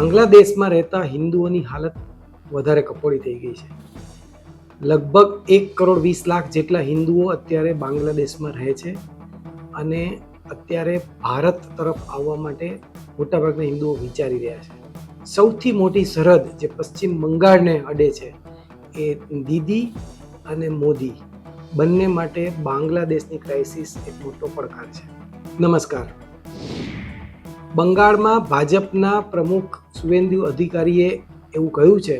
બાંગ્લાદેશમાં રહેતા હિન્દુઓની હાલત વધારે કફોડી થઈ ગઈ છે. લગભગ એક કરોડ વીસ લાખ જેટલા હિન્દુઓ અત્યારે બાંગ્લાદેશમાં રહે છે અને અત્યારે ભારત તરફ આવવા માટે મોટાભાગના હિન્દુઓ વિચારી રહ્યા છે. સૌથી મોટી સરહદ જે પશ્ચિમ બંગાળને અડે છે એ દીદી અને મોદી. બંને માટે બાંગ્લાદેશની ક્રાઇસિસ એક મોટો પડકાર છે. નમસ્કાર. બંગાળમાં ભાજપના પ્રમુખ શુવેન્દુ અધિકારીએ એવું કહ્યું છે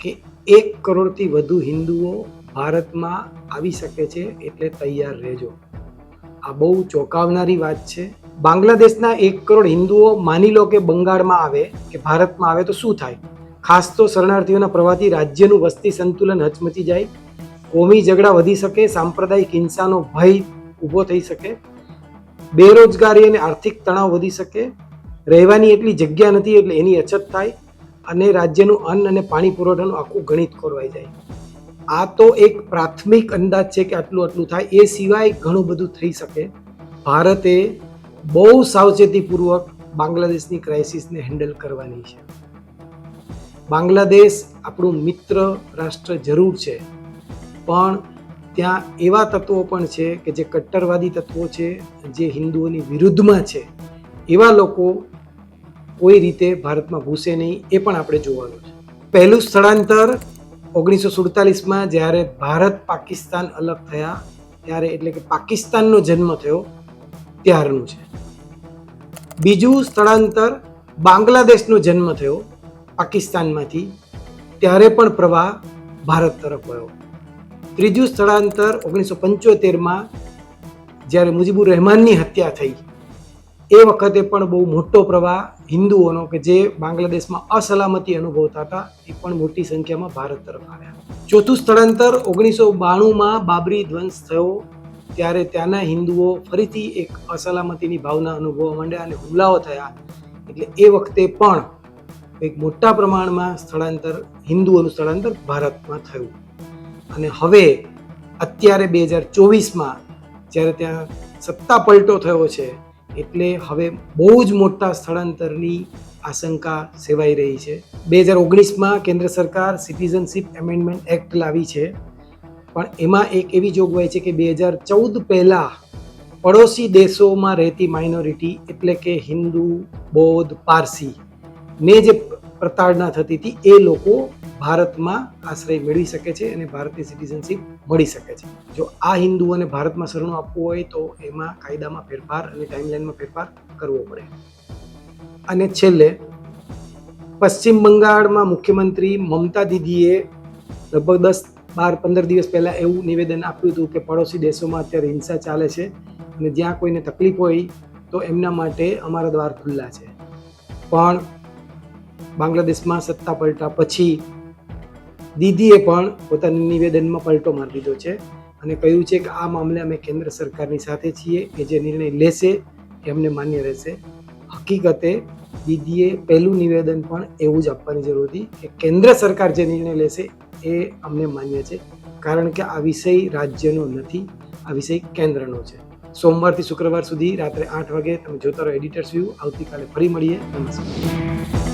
કે એક કરોડથી વધુ હિન્દુઓ ભારતમાં આવી શકે છે એટલે તૈયાર રહેજો. આ બહુ ચોંકાવનારી વાત છે. બાંગ્લાદેશના એક કરોડ હિન્દુઓ માની લો કે બંગાળમાં આવે, કે ભારતમાં આવે તો શું થાય? ખાસ તો શરણાર્થીઓના પ્રવાહથી રાજ્યનું વસ્તી સંતુલન હચમચી જાય. કોમી ઝઘડા વધી શકે, સાંપ્રદાયિક હિંસાનો ભય ઊભો થઈ શકે. બેરોજગારી અને આર્થિક તણાવ વધી શકે. રહેવાની એટલી જગ્યા નથી એટલે એની અછત થાય અને રાજ્યનું અન્ન અને પાણી પુરવઠાનું આખું ગણિત ખોરવાઈ જાય. આ તો એક પ્રાથમિક અંદાજ છે કે આટલું આટલું થાય. એ સિવાય ઘણું બધું થઈ શકે. ભારતે બહુ સાવચેતીપૂર્વક બાંગ્લાદેશની ક્રાઇસિસને હેન્ડલ કરવાની છે. બાંગ્લાદેશ આપણું મિત્ર રાષ્ટ્ર જરૂર છે. પણ ત્યાં એવા તત્વો પણ છે કે જે કટ્ટરવાદી તત્વો છે, જે હિન્દુઓની વિરુદ્ધમાં છે. એવા લોકો કોઈ રીતે ભારતમાં ઘૂસે નહીં એ પણ આપણે જોવાનું છે. પહેલું સ્થળાંતર ઓગણીસો સુડતાલીસમાં જ્યારે ભારત પાકિસ્તાન અલગ થયા, ત્યારે એટલે કે પાકિસ્તાનનો જન્મ થયો ત્યારનું છે. બીજું સ્થળાંતર બાંગ્લાદેશનો જન્મ થયો પાકિસ્તાનમાંથી, ત્યારે પણ પ્રવાહ ભારત તરફ ગયો ત્રીજું સ્થળાંતર ઓગણીસો પંચોતેરમાં જ્યારે મુજીબુર રહેમાનની હત્યા થઈ એ વખતે પણ બહુ મોટો પ્રવાહ હિન્દુઓનો કે જે બાંગ્લાદેશમાં અસલામતી અનુભવતા હતા, એ પણ મોટી સંખ્યામાં ભારત તરફ આવ્યા. ચોથું સ્થળાંતર ઓગણીસો બાણુંમાં બાબરી ધ્વંસ થયો. ત્યારે ત્યાંના હિન્દુઓ ફરીથી એક અસલામતીની ભાવના અનુભવવા માંડ્યા અને હુમલાઓ થયા. એટલે એ વખતે પણ એક મોટા પ્રમાણમાં સ્થળાંતર, હિન્દુઓનું સ્થળાંતર ભારતમાં થયું. અને હવે, અત્યારે બે હજાર ચોવીસમાં જ્યારે ત્યાં સત્તા પલટો થયો છે એટલે હવે બહુ જ મોટા સ્થળાંતરની આશંકા સેવાઈ રહી છે. બે હજાર ઓગણીસમાં કેન્દ્ર સરકાર સિટીઝનશીપ એમેન્ડમેન્ટ એક્ટ લાવી છે. પણ એમાં એક એવી જોગવાઈ છે કે બે હજાર ચૌદ પહેલાં પડોશી દેશોમાં રહેતી માઇનોરિટી એટલે કે હિન્દુ, બૌદ્ધ, પારસી ને જે પ્રતાડના થતી હતી એ લોકો ભારતમાં આશ્રય મેળવી શકે છે અને ભારતીય સિટીઝનશીપ મળી શકે છે. જો આ હિન્દુઓને ભારતમાં શરણું આપવું હોય તો એમાં કાયદામાં ફેરફાર અને ટાઈમલાઈનમાં ફેરફાર કરવો પડે. અને છેલ્લે, પશ્ચિમ બંગાળમાં મુખ્યમંત્રી મમતા દીદીએ લગભગ દસ, બાર, પંદર દિવસ પહેલાં એવું નિવેદન આપ્યું હતું કે પડોશી દેશોમાં અત્યારે હિંસા ચાલે છે અને જ્યાં કોઈને તકલીફ હોય તો એમના માટે અમારા દ્વાર ખુલ્લા છે. પણ બાંગ્લાદેશમાં સત્તા પલટા પછી દીદીએ પણ પોતાના નિવેદનમાં પલટો મારી દીધો છે અને કહ્યું છે કે આ મામલે અમે કેન્દ્ર સરકારની સાથે છીએ કે જે નિર્ણય લેશે એ અમને માન્ય રહેશે. હકીકતે દીદીએ પહેલું નિવેદન પણ એવું જ આપવાની જરૂર હતી કે કેન્દ્ર સરકાર જે નિર્ણય લેશે એ અમને માન્ય છે, કારણ કે આ વિષય રાજ્યનો નથી, આ વિષય કેન્દ્રનો છે. સોમવારથી શુક્રવાર સુધી રાત્રે આઠ વાગે તમે જોતા રહો એડિટર્સ વ્યૂ આવતીકાલે ફરી મળીએ. નમસ્કાર.